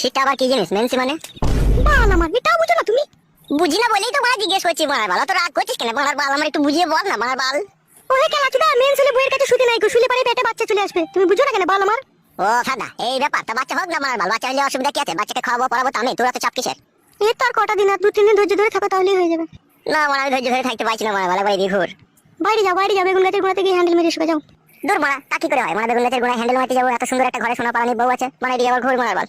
সেটা আবার কি জিনিস মেনসি মানে? বাল আমার এটাও বুঝো না তুমি। বুঝি না বলেই তো জিজ্ঞেস করছি মারার বাল তো রাগ করছিস কেন? মারার বাল আমার একটু বুঝিয়ে বল না মারার বাল। ওহে খেলাচুদা মেন্স হলে বইয়ের কাছে শুতে নাই গো শুলে পারে পেটে বাচ্চা চলে আসবে। তুমি বুঝো না কেন বাল আমার? ও এই ব্যাপার তা বাচ্চা হোক না মারার বাল বাচ্চা হলে অসুবিধা কি আছে? বাচ্চাকে খাওয়াবো পড়াবো তো আমি তোরা তো চাপ কিসের? তো আর কটা দিন আর দু তিন দিন ধৈর্য ধরে থাকো তাহলেই হয়ে যাবে। না মারা আমি ধৈর্য ধরে থাকতে পারছি না মারা বাল ঘুর। বাইরে যাও বাইরে যাও বেগুন গাছের গোড়াতে গিয়ে হ্যান্ডেল মেরে শুকে যাও। দূর মারা তা কি করে হয়? মারা বেগুন গাছের গোড়ায় হ্যান্ডেল মারতে যাব? এত সুন্দর একটা ঘরে সোনা পালানি বউ আছে মানে এদিকে আবার ঘুর মারার বাল।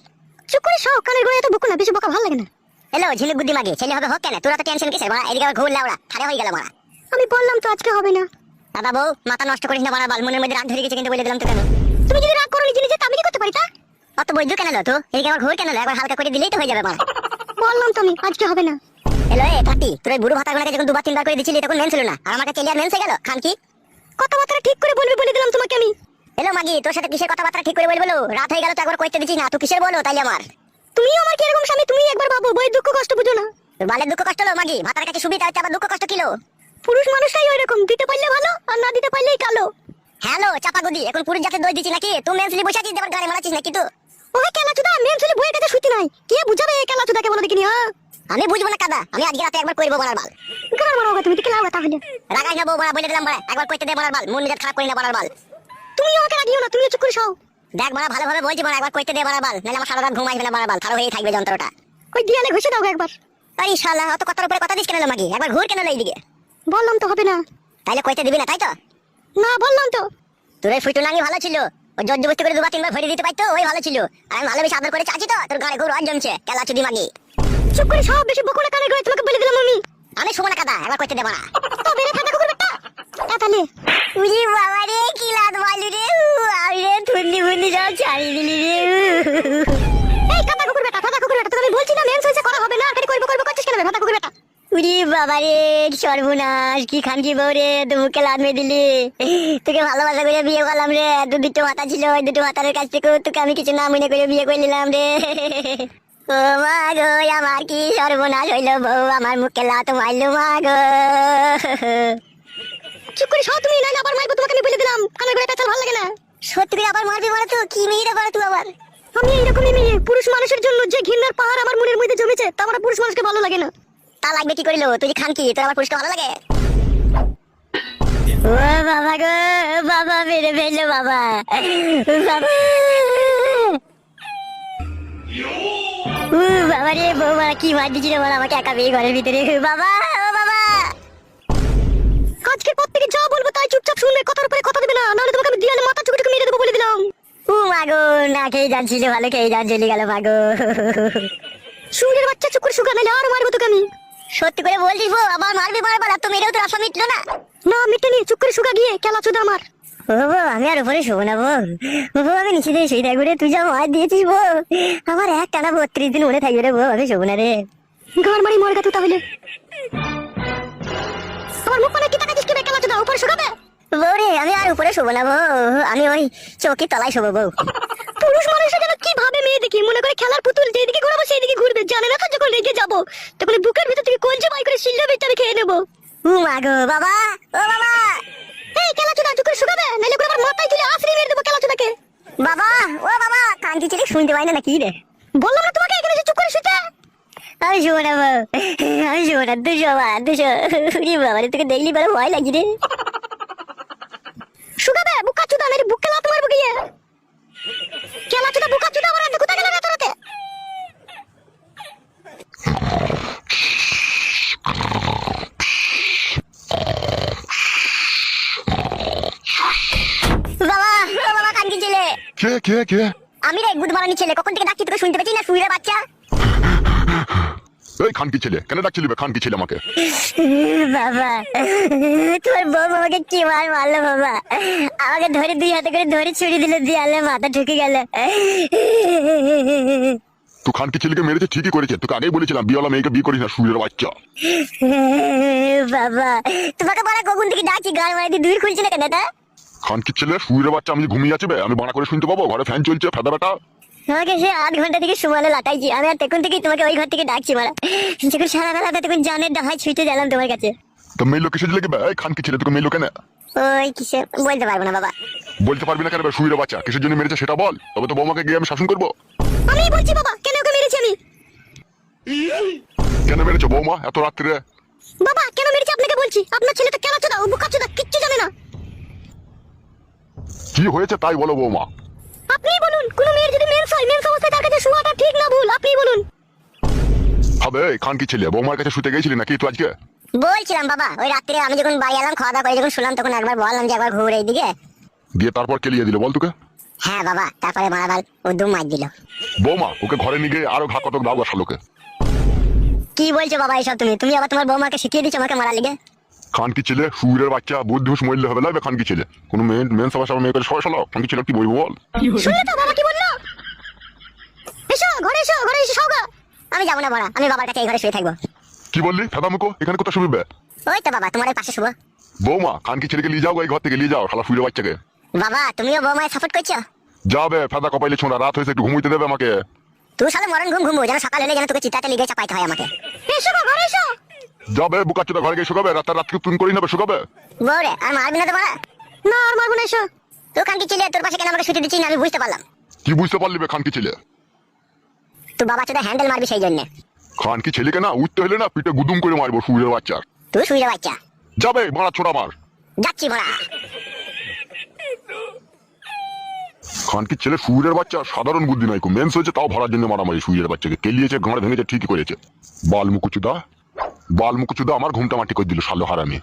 চুপ করে সব কানের গোড়ায় তো বকো না বেশি বকা ভালো লাগে না। হ্যালো ঝিলিক বুদ্ধি মাগি ছেলে হবে হোক কেন? তোরা তো টেনশন কিসের? মারা এদিকে ঘুর লাউড়া থারে হয়ে গেল মারা। আমি বললাম তো আজকে হবে না। দাদা বউ মাথা নষ্ট করিস না মারার বাল মনের মধ্যে রাগ ধরে গেছে কিন্তু বলে দিলাম তোকে আমি। তুমি যদি রাগ করো নিজে নিজে আমি কি করতে পারি তা? অত বৈদ্য কেন লো তো এদিকে আবার ঘুর কেন লো একবার হালকা করে দিলেই তো হয়ে যাবে মারা। বললাম তো আমি আজকে হবে না। এলো এ কাটি তোর বুড়ো ভাতা গোনাকে যখন দুবার তিনবার করে দিছিলি তখন মেন ছিল না। আর আমাকে চেলিয়ার মেন গেল? খান কি? কথাবার্তা ঠিক করে বলবি বলে দিলাম তোমাকে আমি। এলো মাগি তোর সাথে কিসের কথাবার্তা ঠিক করে বলব? রাত হয়ে গেল তো একবার কইতে দিছিস না তুই কিসের বলো তাইলে আমার? তুমিও আমার কি এরকম স্বামী? তুমি একবার ভাবো বই দুঃখ কষ্ট বুঝো না। তোর বালের দুঃখ কষ্ট হলো মাগি ভাতার কাছে সুবিধা হচ্ছে আবার দুঃখ কষ্ট কিলো পুরুষ মানুষটাই ওই রকম দিতে পারলে ভালো আর না দিতে পারলেই কালো। হ্যালো চাপা গুদি এখন পুরুষ জাতে দই দিচ্ছি নাকি? তুই মেনসলি বসে আছিস দেবার গাড়ি মারাচ্ছিস নাকি তুই? ওই কেলা চুদা মেন ছেলে বইয়ের কাছে শুতি নাই। কে বুঝাবে এই কেলা চুদাকে বলো দেখিনি হ্যাঁ? আমি বুঝব না কাদা আমি আজকে রাতে একবার করব বলার বাল। গান মারো তুমি দিকে লাও তাহলে। রাগাই না বউ বলে দিলাম বলা একবার কইতে দে বলার বাল মন নিজের খারাপ করি না বলার বাল। তুমি আমাকে রাগিও না তুমি চুপ করে সও দেখ বলা ভালোভাবে বলছি বলা একবার কইতে দে বলার বাল। নাহলে আমার সারা রাত ঘুম আসবে না বলার বাল। খারাপ হয়ে থাকবে যন্ত্রটা। ওই দিয়ালে ঘষে দাও একবার। আরে শালা অত কথার উপরে কথা দিস কেন মাগি একবার ঘুর কেন এইদিকে? বললাম তো হবে না। তাইলে কইতে দিবি না তাই তো? না বললাম তো। তোর ওই ফুটু নাঙ্গি ভালো ছিল। ওই জর্জ বস্তি করে দুবার তিনবার ভরে দিতে পারতো ওই ভালো ছিল। আর আমি ভালোবেসে আদর করে চাচ্ছি তো তোর গাড়ি ঘুর আর জমছে কেলা চুদি মাগি। চুপ করে সব বেশি বকো না কানে গড়ে তোমাকে বলে দিলাম আমি। আমি শুভ না কাদা একবার কইতে দেবো না। তো বেরে থাকা কুকুর বেটা। তাহলে? উজি বাবা রে কি লাদ মালু রে আমি রে থুন্দি ফুন্দি সব ছাড়িয়ে দিলি রে এই কাটা কুকুর বেটা ফাটা কুকুর বেটা তোকে আমি বলছি না মেন হয়েছে করা হবে না আগে করব করব করছিস কেন ফাটা কুকুর বেটা? উরি বাবা রে সর্বনাশ কি খানকি বউ রে তো মুখে লাদ মেয়ে দিলি। তোকে ভালোবাসা করে বিয়ে করলাম রে দু দুটো মাথা ছিল ওই দুটো মাথার কাছ থেকে তোকে আমি কিছু না মনে করে বিয়ে করে নিলাম রে। ও মা গো আমার কি সর্বনাশ হইল বউ? আমার মুখে লাত মারলো মা গো চুপ করে সব তুমি নাইলে আবার মারবো তোমাকে আমি বলে দিলাম। কানে গড়ে পেঁচাল ভালো লাগে না। সত্যি করে আবার মারবি মানে তো? কি মেয়েরা করে তুই আবার? আমি এইরকমই মেয়ে। পুরুষ মানুষের জন্য যে ঘৃণার পাহাড় আমার মনের মধ্যে জমেছে তা আমার পুরুষ মানুষকে ভালো লাগে না। তা লাগবে কি করিল? তুই খান কি? তোর আমার পুরস্কার ভালো লাগে? ও বাবা গো বাবা মেরে ফেলল বাবা। বাবা বাবা রে বৌমা কি মার দিছিল বল আমাকে একা পেয়ে ঘরের ভিতরে? বাবা ও বাবা। আজকের পর থেকে যা বলব তাই চুপচাপ শুনবে কথার উপরে কথা দেবে না নাহলে তোমাকে আমি দিয়ালে মাথা মেরে দেবো বলে দিলাম। উ মাগো না খেয়ে ভালো খেয়ে যান চলে গেল মাগো সুরের বাচ্চা চুপ করে শুকা নাইলে আর মারবো তোকে আমি। সত্যি করে বলছিস আবার মারবি মারবার আর তো মেরেও তো আশা মিটলো না। না মিটে নিয়ে চুপ শুকা গিয়ে খেলা চুদা আমার ও আমি আর উপরে শোবো না বউ ও আমি নিচে দিয়ে শুয়ে থাকব রে তুই যা মার দিয়েছিস বউ আমার এক টানা বত্রিশ দিন উড়ে থাকবে রে বউ আমি শোবো না রে। গান মারি মরে গেতো তাহলে? আমার মুখ মানে কি টাকা দিস কি খেলা চুদা উপরে শুকাবে বউ রে আমি আর উপরে শোবো না বউ আমি ওই চৌকির তলায় শোবো বউ পুরুষ মানুষরা যেন কি ভাবে মেয়ে দেখি মনে করে খেলার পুতুল যেদিকে ঘোরাবো সেইদিকে ঘুরবে জানে না তো যখন রেগে যাব। তখন বুকের ভিতর থেকে কলজে বাই করে শিল্লা বেচে আমি খেয়ে নেব। উ মাগো বাবা ও বাবা। এই খেলা চুদা চুপ শুকাবে? নাইলে করে আমার মাথায় তুলে আছড়ে মেরে দেবো খেলা চুদাকে বাবা ও বাবা কান্তি চিলি শুনতে পাই না নাকি রে? বললাম না তোমাকে এখানে চুপ করে শুতে? আমি শোবো না আমি শোবো না দুশো বা দুশো। বাবা তোকে দেখলি পরে ভয় লাগছে রে। শুকাবে? বুকা চুদা নাইলে বুক খেলা তোমার বুকিয়ে খেলা চুদা বুকা চুদা আমার হাতে কোথায় গেল রাতে রাতে বাবা ও বাবা কান্তি ছেলে কে কে কে? আমি রে গুদ মারানি ছেলে কখন থেকে ডাকছি তোকে শুনতে পাচ্ছি না শুয়ে বাচ্চা? এই খানকি ছেলে কেন ডাকছিলি বে খানকি ছেলে আমাকে? বাবা তোর বউ আমাকে কি মার মারলো বাবা? আমাকে ধরে দুই হাতে করে ধরে ছুরি দিল দিয়ে আলে মাথা ঢুকে গেল। তো খানকি ছেলেকে মেরেছে ঠিকই করেছে। তোকে আগেই বলেছিলাম বিয়েওয়ালা মেয়েকে বিয়ে করিস না সুরের বাচ্চা। বাবা তোমাকে বলা কখন থেকে ডাকছি গান মারি দিয়ে দূর খুলছে না কেন তা খানকি ছেলে? সুরের বাচ্চা আমি ঘুমিয়ে আছে বে, আমি বানা করে শুনতে পাবো? ঘরে ফ্যান চলছে ফেদা বেটা তোমাকে সে আধ ঘণ্টা থেকে সুমালে লাটাইছি। আমি আর তখন থেকেই তোমাকে ওই ঘর থেকে ডাকছি মারা। যখন সারা বেলা তখন জানের ডাহাই ছুটে গেলাম তোমার কাছে। তো মেয়ে লোক লেগে এই খানকি ছেলে তোকে মেয়ে লোকে না। ওই কিসে বলতে পারব না বাবা। বলতে পারবি না কেন সুরের বাচ্চা কিসের জন্য মেরেছে সেটা বল। তবে তো বৌমাকে গিয়ে আমি শাসন করব। আমি বলছি বাবা কেন ওকে মেরেছি আমি? কেন মেরেছো বৌমা এত রাত্রে? বাবা কেন মেরেছি আপনাকে বলছি? আপনার ছেলেটা কেন চোদা ও বুকা চোদা কিচ্ছু জানে না। কি হয়েছে তাই বলো বৌমা। আপনিই বলুন কোন মেয়ের যদি মেন্স হয় মেন্স অবস্থায় তার কাছে শোয়াটা ঠিক না ভুল আপনিই বলুন। হবে এই খানকি ছেলে? বৌমার কাছে শুতে গেছিলি নাকি তুই আজকে? বলছিলাম বাবা ওই রাত্রে আমি যখন বাড়ি এলাম খাওয়া দাওয়া করে যখন শুনলাম তখন একবার বললাম যে একবার ঘুরে এইদিকে। দিয়ে তারপর কেলিয়ে দিল বল তোকে? হ্যাঁ বাবা তারপরে মারাবার ও দু মার দিল। বৌমা ওকে ঘরে নিয়ে গিয়ে আরও ঘা কতক দাও শালোকে। কি বলছো বাবা এইসব তুমি? তুমি আবার তোমার বৌমাকে শিখিয়ে দিচ্ছ আমাকে মারা লিগে? খানকি ছেলে সুরের বাচ্চা বুদ্ধিস মরলে হবে লাগবে খানকি ছেলে কোনো মেয়ে মেন সবার সবার মেয়েকে সবাই সালাও খানকি ছেলে কি বলব বল? শুনলে তো বাবা কি বলল? এসো ঘরে এসো ঘরে এসে সৌগা আমি যাব না বড়া আমি বাবার কাছে এই ঘরে শুয়ে থাকব। কি বললি? ফেদা মুখো এখানে কোথায় ওই তো বাবা তোমার পাশে বৌমা খানকি ছেলেকে নিয়ে যাও এই ঘর থেকে নিয়ে যাও শালা সুরের বাচ্চাকে। বাবা তুমিও বৌমায় সাপোর্ট করছ? যাবে ফেদা কপাইলে ছোঁড়া রাত হয়েছে একটু ঘুমুইতে দেবে আমাকে। তুই সালে মরণ ঘুম ঘুমবো যেন সকাল হলে যেন তোকে চিতাতে লিগে চাপাইতে হয় আমাকে। এসো ঘরে এসো। যাবে বুকাচ্চুটা ঘরে গিয়ে শুকাবে রাত রাতকে তুন করি নেবে শুকাবে? বৌরে আর মারবি না তো মারা। না আর মারবো না এসো তুই কানকি ছিলে তোর পাশে কেন আমাকে ছুটি দিচ্ছিস না? আমি বুঝতে পারলাম। কি বুঝতে পারলি বে খানকি ছেলে? তুই বাবা চোদা হ্যান্ডেল মারবি সেই জন্য। খানকি ছেলেকে না উঠতে হলে না পিঠে গুদুম করে মারবো সুরের বাচ্চার তুই শুয়ে বাচ্চা। যাবে মারা ছোড়া মার। যাচ্ছি মারা। খানকি ছেলে সুরের বাচ্চা সাধারণ বুদ্ধি নাই মেন্স হয়েছে তাও ভরার জন্য মারামারি সুরের বাচ্চাকে। কেলিয়েছে গাঁড় ভেঙেছে ঠিকই করেছে। বাল মুকুচুদা বাল আমার ঘুমটা মাটি করে দিল সালো হারামি।